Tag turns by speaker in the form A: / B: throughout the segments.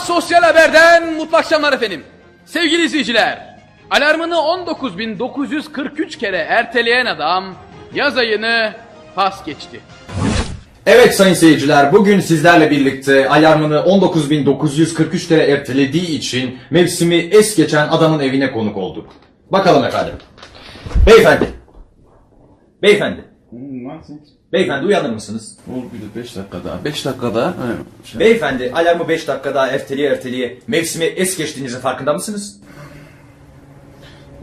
A: Sosyal Haber'den mutlu akşamlar efendim. Sevgili izleyiciler, alarmını 19.943 kere erteleyen adam yaz ayını pas geçti.
B: Evet sayın seyirciler bugün sizlerle birlikte alarmını 19.943 kere ertelediği için mevsimi es geçen adamın evine konuk olduk. Bakalım efendim. Beyefendi. Beyefendi. Beyefendi uyanır mısınız?
C: Ol bir de 5 dakika daha. 5 dakika daha. Ha, şey-
B: Beyefendi alarmı 5 dakika daha erteleye erteleye mevsimi es geçtiğinizin farkında mısınız?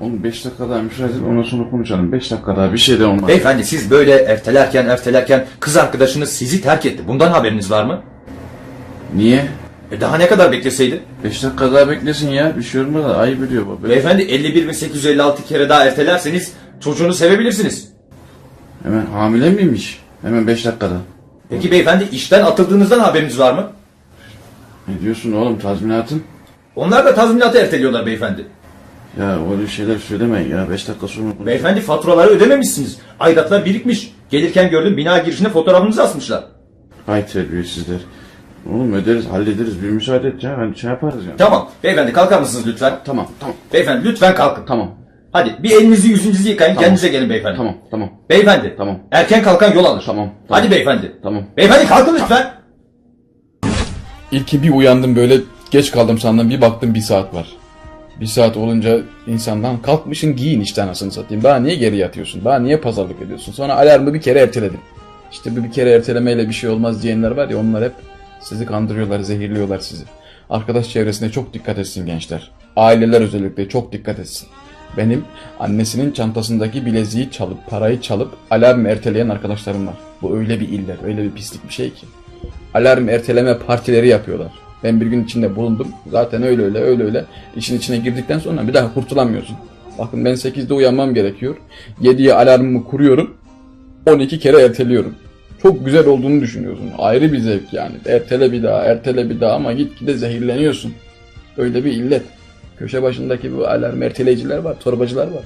C: Oğlum 5 dakika daha müsaade edin ondan sonra konuşalım. 5 dakika daha bir şey de olmaz.
B: Beyefendi siz böyle ertelerken ertelerken kız arkadaşınız sizi terk etti. Bundan haberiniz var mı?
C: Niye?
B: E daha ne kadar bekleseydi?
C: 5 dakika daha beklesin ya. Bir şey olmaz. Ayıp ediyor bu. Böyle-
B: Beyefendi 51.856 kere daha ertelerseniz çocuğunu sevebilirsiniz.
C: Hemen hamile miymiş? Hemen 5 dakikada.
B: Peki beyefendi işten atıldığınızdan haberiniz var mı?
C: Ne diyorsun oğlum tazminatın?
B: Onlar da tazminatı erteliyorlar beyefendi.
C: Ya öyle şeyler söylemeyin ya. 5 dakika sonra.
B: Beyefendi faturaları ödememişsiniz. Aidatlar birikmiş. Gelirken gördüm bina girişine fotoğrafınızı asmışlar.
C: Hay terbiyesizler. Oğlum öderiz hallederiz. Bir müsaade et ya. Hani şey yaparız ya.
B: Tamam beyefendi kalkar mısınız lütfen?
C: Tamam tamam.
B: Beyefendi lütfen kalkın.
C: Tamam.
B: Hadi bir elinizi yüzünüzü yıkayın kendinize gelin beyefendi.
C: Tamam tamam.
B: Beyefendi.
C: Tamam.
B: Erken kalkan yol alır.
C: Tamam, tamam.
B: Hadi beyefendi.
C: Tamam.
B: Beyefendi kalkın lütfen.
D: İlki bir uyandım böyle geç kaldım sandım bir baktım bir saat var. Bir saat olunca insandan kalkmışın giyin işte anasını satayım. Daha niye geri yatıyorsun? Daha niye pazarlık ediyorsun? Sonra alarmı bir kere erteledim. İşte bu bir kere ertelemeyle bir şey olmaz diyenler var ya onlar hep sizi kandırıyorlar, zehirliyorlar sizi. Arkadaş çevresine çok dikkat etsin gençler. Aileler özellikle çok dikkat etsin. Benim annesinin çantasındaki bileziği çalıp, parayı çalıp alarm erteleyen arkadaşlarım var. Bu öyle bir illet, öyle bir pislik bir şey ki alarm erteleme partileri yapıyorlar. Ben bir gün içinde bulundum. Zaten öyle öyle öyle öyle. İşin içine girdikten sonra bir daha kurtulamıyorsun. Bakın ben 8'de uyanmam gerekiyor. 7'ye alarmımı kuruyorum. 12 kere erteliyorum. Çok güzel olduğunu düşünüyorsun. Ayrı bir zevk yani. Ertele bir daha, ertele bir daha ama gitgide zehirleniyorsun. Öyle bir illet. Köşe başındaki bu alarm erteleyiciler var, torbacılar var.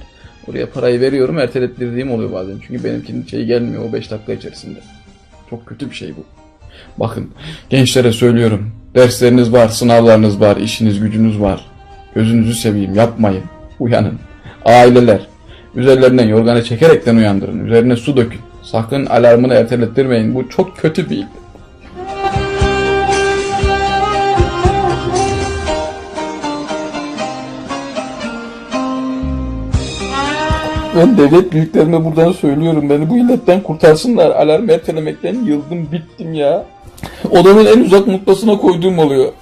D: Oraya parayı veriyorum, ertelettirdiğim oluyor bazen. Çünkü benimkinin şeyi gelmiyor o 5 dakika içerisinde. Çok kötü bir şey bu. Bakın gençlere söylüyorum. Dersleriniz var, sınavlarınız var, işiniz gücünüz var. Gözünüzü seveyim yapmayın. Uyanın. Aileler. Üzerlerinden yorganı çekerekten uyandırın. Üzerine su dökün. Sakın alarmını ertelettirmeyin. Bu çok kötü bir Ben devlet büyüklerime buradan söylüyorum. Beni bu illetten kurtarsınlar. Alarm ertelemekten yıldım bittim ya. Odamın en uzak noktasına koyduğum oluyor.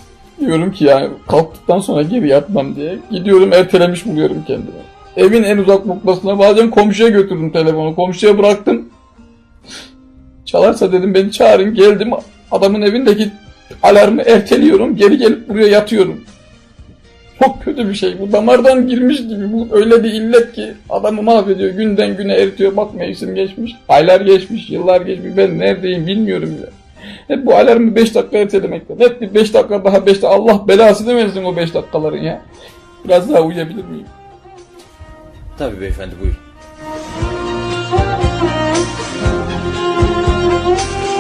D: Diyorum ki yani kalktıktan sonra geri yatmam diye. Gidiyorum ertelemiş buluyorum kendimi. Evin en uzak noktasına bazen komşuya götürdüm telefonu. Komşuya bıraktım. Çalarsa dedim beni çağırın geldim. Adamın evindeki alarmı erteliyorum. Geri gelip buraya yatıyorum. Çok kötü bir şey. Bu damardan girmiş gibi. Bu öyle bir illet ki adamı mahvediyor. Günden güne eritiyor. Bak mevsim geçmiş. Aylar geçmiş. Yıllar geçmiş. Ben neredeyim bilmiyorum bile. Hep bu alarmı 5 dakika ertelemekte. Hep bir 5 dakika daha 5 dakika. Allah belası demesin o 5 dakikaların ya. Biraz daha uyuyabilir miyim?
B: Tabii beyefendi buyurun.